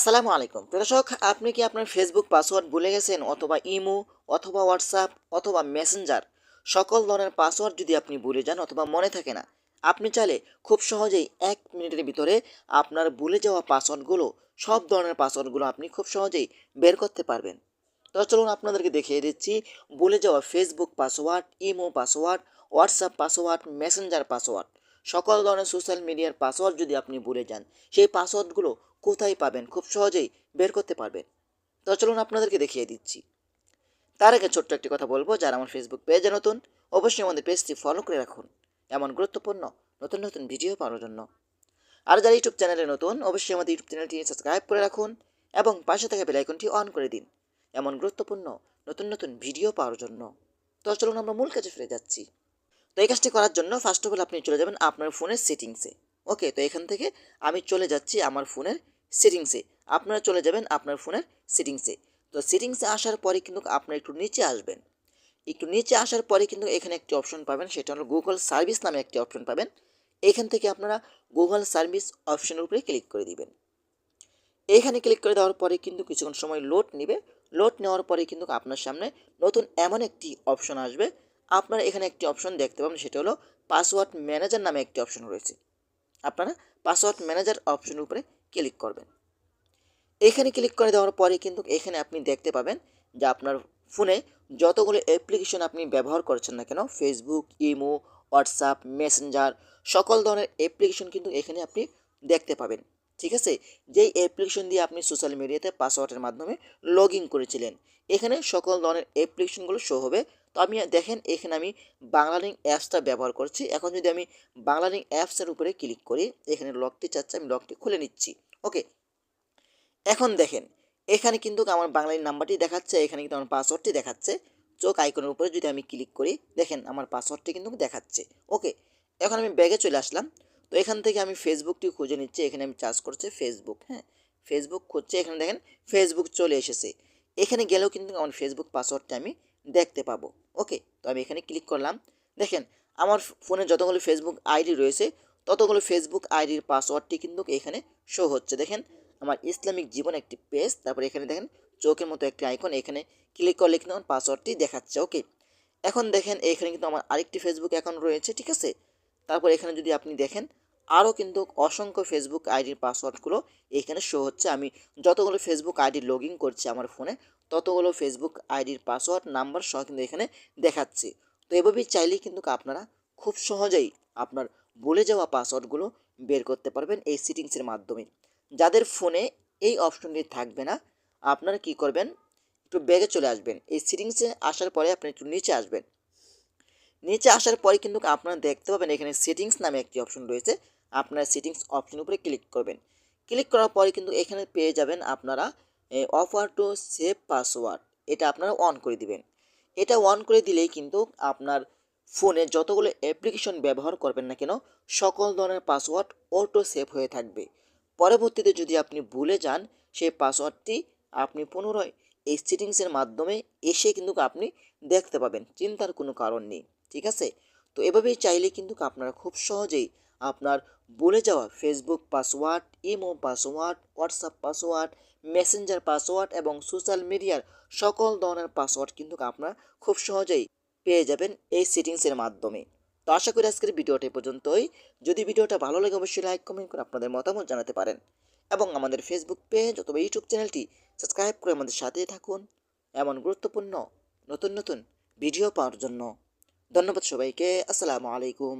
আসসালামু আলাইকুম। দর্শক, আপনি কি আপনার ফেসবুক পাসওয়ার্ড ভুলে গেছেন অথবা ইমো অথবা হোয়াটসঅ্যাপ অথবা মেসেঞ্জার সকল ধরনের পাসওয়ার্ড যদি আপনি ভুলে যান অথবা মনে থাকে না, আপনি চাইলে খুব সহজেই এক মিনিটের ভিতরে আপনার ভুলে যাওয়া পাসওয়ার্ডগুলো সব ধরনের পাসওয়ার্ডগুলো আপনি খুব সহজেই বের করতে পারবেন। তো চলুন আপনাদেরকে দেখিয়ে দিচ্ছি, ভুলে যাওয়া Facebook password imo password WhatsApp password Messenger password সকল ধরনের সোশ্যাল মিডিয়ার পাসওয়ার্ড যদি আপনি ভুলে যান, সেই পাসওয়ার্ডগুলো কোথায় পাবেন? খুব সহজেই বের করতে পারবেন। তো চলুন আপনাদেরকে দেখিয়ে দিচ্ছি। তার আগে ছোট্ট একটি কথা বলব, যারা আমার ফেসবুক পেজে নতুন, অবশ্যই আমাদের পেজটি ফলো করে রাখুন। এমন গুরুত্বপূর্ণ, নতুন নতুন ভিডিও পাওয়ার জন্য। আর যারা ইউটিউব চ্যানেলে নতুন, অবশ্যই আমাদের ইউটিউব চ্যানেলটি সাবস্ক্রাইব করে রাখুন এবং পাশে থাকা বেলাইকনটি অন করে দিন। এমন গুরুত্বপূর্ণ, নতুন নতুন ভিডিও পাওয়ার জন্য। তো চলুন আমরা মূল কাজে ফিরে যাচ্ছি। তো এই কাজটি করার জন্য ফার্স্ট অফ অল আপনি চলে যাবেন আপনার ফোনের সেটিংসে ওকে তো এখান থেকে আমি চলে যাচ্ছি আমার ফোনের সেটিংসে আপনারা চলে যাবেন আপনার ফোনের সেটিংসে তো সেটিংসে আসার পরে কিন্তু আপনারা একটু নিচে আসবেন। একটু নিচে আসার পরে কিন্তু এখানে একটি অপশন পাবেন, সেটা হলো গুগল সার্ভিস নামে একটি অপশন পাবেন। এখান থেকে আপনারা গুগল সার্ভিস অপশনের উপরে ক্লিক করে দিবেন। এখানে ক্লিক করে দেওয়ার পরে কিন্তু কিছুক্ষণ সময় লোড নেবে। লোড নেওয়ার পরে কিন্তু আপনার সামনে নতুন এমন একটি অপশন আসবে আপনারা এখানে একটি অপশন দেখতে পাবেন, সেটা হলো পাসওয়ার্ড ম্যানেজার নামে একটি অপশন রয়েছে। আপনারা পাসওয়ার্ড ম্যানেজার অপশনের উপরে ক্লিক করবেন। এখানে ক্লিক করে দেওয়ার পরে কিন্তু এখানে আপনি দেখতে পাবেন যে আপনার ফোনে যতগুলো অ্যাপ্লিকেশন আপনি ব্যবহার করছেন না কেন ফেসবুক ইমো হোয়াটসঅ্যাপ মেসেঞ্জার সকল ধরনের অ্যাপ্লিকেশন কিন্তু এখানে আপনি দেখতে পাবেন। ঠিক আছে? যেই অ্যাপ্লিকেশন দিয়ে আপনি সোশ্যাল মিডিয়াতে পাসওয়ার্ডের মাধ্যমে লগ ইন করেছিলেন, এখানে সকল ধরনের অ্যাপ্লিকেশনগুলো শো হবে তো আমি দেখেন, এখানে আমি বাংলালিং অ্যাপসটা ব্যবহার করছি। এখন যদি আমি বাংলালিং অ্যাপসের উপরে ক্লিক করি, এখানে লকটি চাচ্ছে, আমি লকটি খুলে নিচ্ছি। ওকে এখন দেখেন, এখানে কিন্তু আমার বাংলালিং নাম্বারটি দেখাচ্ছে, এখানে কিন্তু আমার পাসওয়ার্ডটি দেখাচ্ছে। চোখ আইকনের উপরে যদি আমি ক্লিক করি, দেখেন আমার পাসওয়ার্ডটি কিন্তু দেখাচ্ছে। ওকে এখন আমি ব্যাগে চলে আসলাম। তো এখান থেকে আমি ফেসবুকটি খুঁজে নিচ্ছি, এখানে আমি চার্জ করছি ফেসবুক হ্যাঁ। ফেসবুক খুঁজছে, এখানে দেখেন ফেসবুক চলে এসেছে। এখানে গেলেও কিন্তু আমার ফেসবুক পাসওয়ার্ডটা আমি দেখতে পাবো। ওকে, তো আমি এখানে ক্লিক করলাম। দেখেন, আমার ফোনে যতগুলো ফেসবুক আইডি রয়েছে, ততগুলো ফেসবুক আইডির পাসওয়ার্ডটি কিন্তু এখানে শো হচ্ছে। দেখেন, আমার ইসলামিক জীবন একটি পেজ তারপরে এখানে দেখেন, চোখের মতো একটি আইকন এখানে ক্লিক করলে কিন্তু আমার পাসওয়ার্ডটি দেখাচ্ছে। ওকে, এখন দেখেন, এখানে কিন্তু আমার আরেকটি ফেসবুক অ্যাকাউন্ট রয়েছে, ঠিক আছে? তারপর এখানে যদি আপনি দেখেন আরও কিন্তু অসংখ্য ফেসবুক আইডির পাসওয়ার্ডগুলো এখানে শো হচ্ছে। আমি যতগুলো ফেসবুক আইডি লগ ইন করছি আমার ফোনে ততগুলো ফেসবুক আইডির পাসওয়ার্ড নাম্বার সহ কিন্তু এখানে দেখাচ্ছে। তো এভাবেই চাইলেই কিন্তু আপনারা খুব সহজেই আপনার বলে যাওয়া পাসওয়ার্ডগুলো বের করতে পারবেন এই সিটিংসের মাধ্যমে। যাদের ফোনে এই অপশনটি থাকবে না, আপনারা কি করবেন? একটু ব্যাগে চলে আসবেন। এই সিটিংসে আসার পরে আপনি একটু নিচে আসবেন। নিচে আসার পরে কিন্তু আপনারা দেখতে পাবেন এখানে সেটিংস নামে একটি অপশন রয়েছে। আপনারা সেটিংস অপশন উপরে ক্লিক করবেন। ক্লিক করার পরে কিন্তু এখানে পেয়ে যাবেন আপনারা অফার টু সেভ পাসওয়ার্ড এটা আপনারা অন করে দিবেন। এটা অন করে দিলেই কিন্তু আপনার ফোনে যতগুলো অ্যাপ্লিকেশন ব্যবহার করবেন না কেন, সকল ধরনের পাসওয়ার্ড অটো সেভ হয়ে থাকবে। পরবর্তীতে যদি আপনি ভুলে যান, সেই পাসওয়ার্ডটি আপনি পুনরায় এই সেটিংসের মাধ্যমে এসে কিন্তু আপনি দেখতে পাবেন। চিন্তার কোনো কারণ নেই, ঠিক আছে? তো এভাবেই চাইলে কিন্তু আপনারা খুব সহজেই আপনার বলে যাওয়া Facebook password imo password WhatsApp password Messenger password এবং সোশ্যাল মিডিয়ার সকল ধরনের পাসওয়ার্ড কিন্তু আপনারা খুব সহজেই পেয়ে যাবেন এই সেটিংসের মাধ্যমে। তো আশা করি আজকের ভিডিওটি পর্যন্তই। যদি ভিডিওটা ভালো লাগে অবশ্যই লাইক কমেন্ট করে আপনাদের মতামত জানাতে পারেন এবং আমাদের ফেসবুক পেজ অথবা ইউটিউব চ্যানেলটি সাবস্ক্রাইব করে আমাদের সাথেই থাকুন। এমন গুরুত্বপূর্ণ নতুন নতুন ভিডিও পাওয়ার জন্য। ধন্যবাদ সবাইকে। আসসালামু আলাইকুম।